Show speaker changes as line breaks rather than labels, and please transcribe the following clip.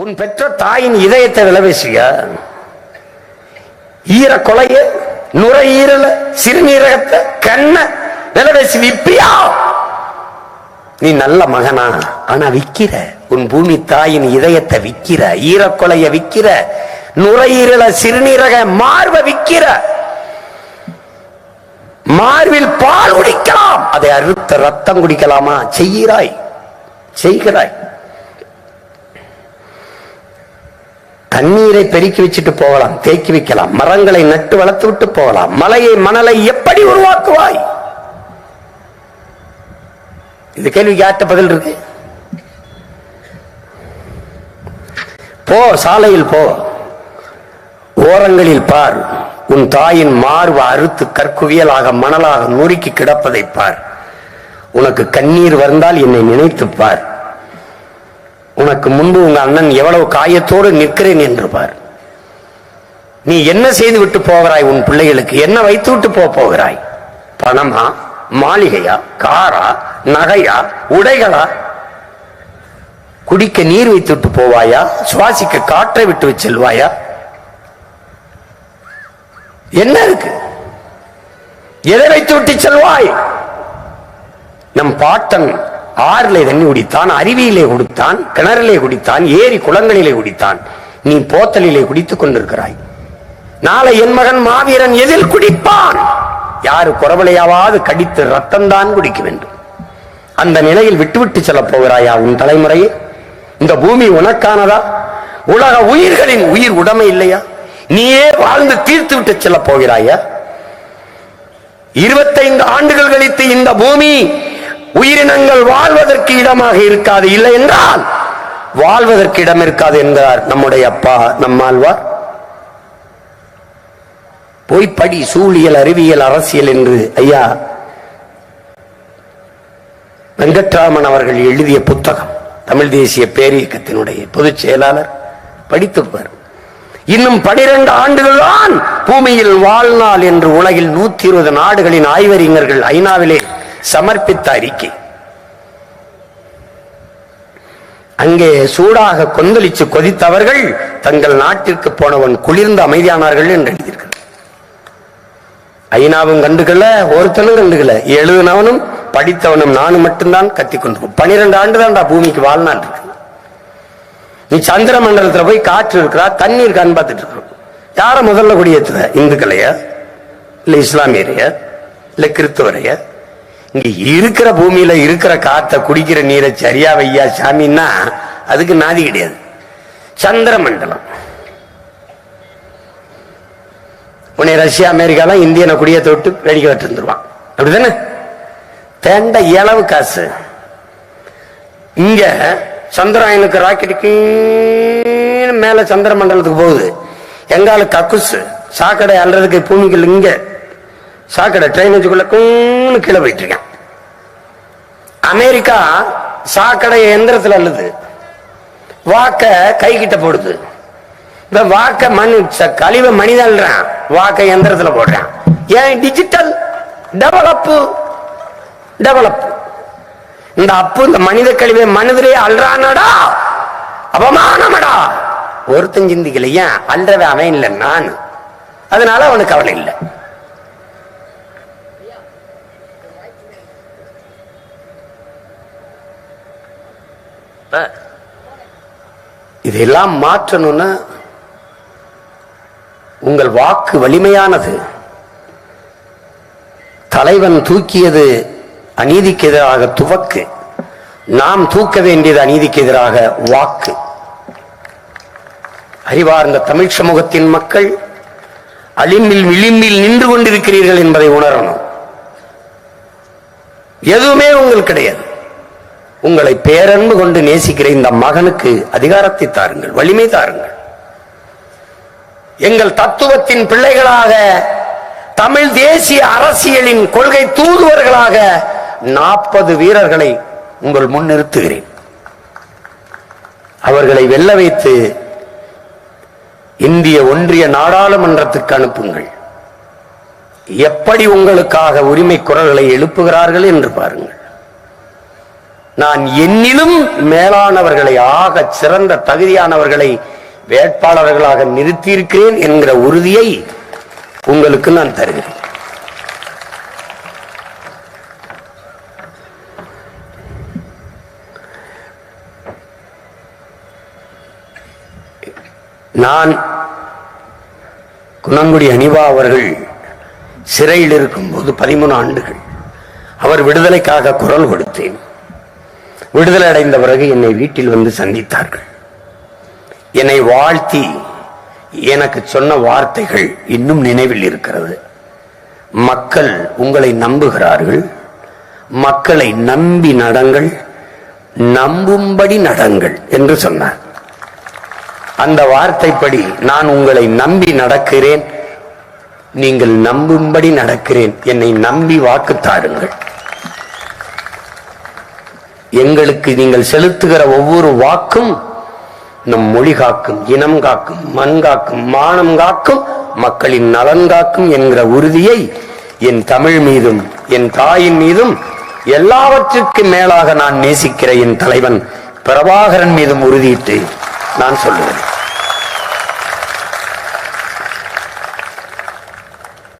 உன் பெற்ற தாயின் இதயத்தை விளவேசிய ஈர கொலைய நுரையீரல சிறுநீரகத்தை கண்ண விளவேசி விப்பியா நீ நல்ல மகனா ஆனா விக்கிற. உன் பூமி தாயின் இதயத்தை விக்கிற ஈரக்கொலைய விக்கிற நுரையீரல சிறுநீரக மார்ப விக்கிற. மார்பில் பால் குடிக்கலாம். அதை அறுத்த ரத்தம் குடிக்கலாமா? செய்கிறாய் செய்கிறாய். தண்ணீரை பெருக்கி வச்சுட்டு போகலாம் தேக்கி வைக்கலாம் மரங்களை நட்டு வளர்த்து விட்டு போகலாம் மலையை மணலை எப்படி உருவாக்குவாய்? இது கேள்விக்கு யார்கிட்ட பதில் இருக்கு. போ சாலையில் போ. ஓரங்களில் பார். உன் தாயின் மார்பு அறுத்து கற்குவியலாக மணலாக நொறுக்கி கிடப்பதை பார். உனக்கு கண்ணீர் வந்தால் என்னை நினைத்து பார். உனக்கு முன்பு உங்க அண்ணன் எவ்வளவு காயத்தோடு நிற்கிறேன் என்று பார். நீ என்ன செய்து விட்டு போகிறாய் உன் பிள்ளைகளுக்கு? என்ன வைத்து விட்டு போக போகிறாய்? பணமா? மாளிகையா? காரா? நகையா? உடைகளா? குடிக்க நீர் வைத்து விட்டு போவாயா? சுவாசிக்க காற்றை விட்டு செல்வாயா? என்ன இருக்கு? எதை வைத்து விட்டு செல்வாய்? நம் பாட்டன் ஆறிலே தண்ணி குடித்தான் அருவியிலே குடித்தான் கிணறிலே குடித்தான் ஏரி குளங்களிலே குடித்தான். நீ போத்தலிலே குடித்துக் கொண்டிருக்கிறாய். நாளை என் மகன் மாவீரன் எதில் குடிப்பான்? யாரு குறவலையாவது கடித்து ரத்தம் தான் குடிக்க வேண்டும். அந்த நிலையில் விட்டுவிட்டு செல்ல போகிறாயா உன் தலைமுறையே? இந்த பூமி உனக்கானதா? உலக உயிர்களின் உயிர் உடமை இல்லையா? நீயே வாழ்ந்து தீர்த்து விட்டு செல்ல போகிறாயா? இருபத்தைந்து ஆண்டுகள் கழித்து இந்த பூமி உயிரினங்கள் வாழ்வதற்கு இடமாக இருக்காது இல்லை என்றால் வாழ்வதற்கு இடம் இருக்காது என்றார் நம்முடைய அப்பா நம்மாழ்வார் போய் படி சூழியல் அறிவியல் அரசியல் என்று ஐயா வெங்கட்ராமன் அவர்கள் எழுதிய புத்தகம் தமிழ் தேசிய பேரியக்கத்தினுடைய பொதுச் செயலாளர் படித்துப்பார் இன்னும் பனிரெண்டு ஆண்டுகள் தான் பூமியில் வாழ்நாள் என்று உலகில் நூத்தி இருபது நாடுகளின் ஆய்வறிஞர்கள் ஐநாவிலே சமர்ப்பித்த அறிக்கை. அங்கே சூடாக கொந்தளிச்சு கொதித்தவர்கள் தங்கள் நாட்டிற்கு போனவன் குளிர்ந்து அமைதியானார்கள் என்று எழுதியிருக்கிறார் ஐநாவும் கண்டுக்கல ஒருத்தனும் கண்டுக்கல. எழுதினவனும் படித்தவனும் நானும் மட்டும்தான் கத்திக்கொண்டு பனிரெண்டு ஆண்டு தான்டா பூமிக்கு வாழ்நாள் இருக்கு. நீ சந்திர மண்டலத்துல போய் காற்று இருக்கிறா தண்ணீர் கண் பார்த்துட்டு இருக்கிறோம். யார முதல்ல குடியேற்றுற இந்துக்களைய? இல்ல இஸ்லாமியரைய? இல்ல கிறிஸ்துவரைய? இங்க இருக்கிற பூமியில இருக்கிற காத்த குடிக்கிற நீரை சரியா வையா சாமின்னா அதுக்கு நாதி கிடையாது. சந்திர மண்டலம் உன்னை ரஷ்யா அமெரிக்காலாம் இந்தியனை குடிய தொட்டு வெடிக்க விட்டு இருந்துருவான். அப்படிதானே? தேண்ட இளவு காசு. இங்க சந்திராயனுக்கு ராக்கெட்டுக்கு மேல சந்திர மண்டலத்துக்கு போகுது. எங்கால கக்குசு சாக்கடை அல்றதுக்கு பூமிகள் இங்க சாக்கடை ட்ரெயின் வச்சுக்குள்ள கீழே போயிட்டு இருக்கேன். அமெரிக்கா சாக்கடை எந்திரத்துல அல்லது வாக்க கை கிட்ட போடுது. இந்த வாக்க மண் ச- கழிவை மனிதன்றான் வாக்க எந்திரத்துல போடுறான். ஏன்? டிஜிட்டல் டெவலப்பு டெவலப் இந்த அப்பு இந்த மனித கழிவை மனிதரே அல்றானடா அவமானமடா ஒருத்தன் சிந்திக்கல. ஏன்? அவன் இல்லை நான். அதனால அவனுக்கு கவலை இல்லை. இப்ப இதெல்லாம் மாற்றணும்னா உங்கள் வாக்கு வலிமையானது. தலைவன் தூக்கியது அநீதிக்கு எதிராக துவக்கு. நாம் தூக்க வேண்டியது அநீதிக்கு எதிராக வாக்கு. அறிவார்ந்த தமிழ் சமூகத்தின் மக்கள் அலிம்பில் விளிம்பில் நின்று கொண்டிருக்கிறீர்கள் என்பதை உணரணும். எதுவுமே உங்களுக்கு கிடையாது. உங்களை பேரன்பு கொண்டு நேசிக்கிற இந்த மகனுக்கு அதிகாரத்தை தாருங்கள் வலிமை தாருங்கள். எங்கள் தத்துவத்தின் பிள்ளைகளாக தமிழ் தேசிய அரசியலின் கொள்கை தூதுவர்களாக நாற்பது வீரர்களை உங்கள் முன் நிறுத்துகிறேன். அவர்களை வெல்ல வைத்து இந்திய ஒன்றிய நாடாளுமன்றத்துக்கு அனுப்புங்கள். எப்படி உங்களுக்காக உரிமை குரல்களை எழுப்புகிறார்கள் என்று பாருங்கள். நான் என்னிலும் மேலானவர்களை ஆக சிறந்த தகுதியானவர்களை வேட்பாளர்களாக நிறுத்தியிருக்கிறேன் என்கிற உறுதியை உங்களுக்கு நான் தருகிறேன். நான் குணங்குடி அனிவா அவர்கள் சிறையில் இருக்கும்போது பதிமூணு ஆண்டுகள். அவர் விடுதலைக்காக குரல் கொடுத்தேன். விடுதலை அடைந்த பிறகு என்னை வீட்டில் வந்து சந்தித்தார்கள். என்னை வாழ்த்தி எனக்கு சொன்ன வார்த்தைகள் இன்னும் நினைவில் இருக்கிறது. மக்கள் உங்களை நம்புகிறார்கள். மக்களை நம்பி நடங்கள். நம்பும்படி நடங்கள் என்று சொன்னார். அந்த வார்த்தைப்படி நான் உங்களை நம்பி நடக்கிறேன். நீங்கள் நம்பும்படி நடக்கிறேன். என்னை நம்பி வாக்கு தாருங்கள் எங்களுக்கு நீங்கள் செலுத்துகிற ஒவ்வொரு வாக்கும் நம் மொழி காக்கும் இனம் காக்கும் மண் காக்கும் மானம் காக்கும் மக்களின் நலன் காக்கும் என்கிற உறுதியை என் தமிழ் மீதும் என் தாயின் மீதும் எல்லாவற்றுக்கு மேலாக நான் நேசிக்கிற என் தலைவன் பிரபாகரன் மீதும் உறுதியிட்டு நான் சொல்லுவேன்.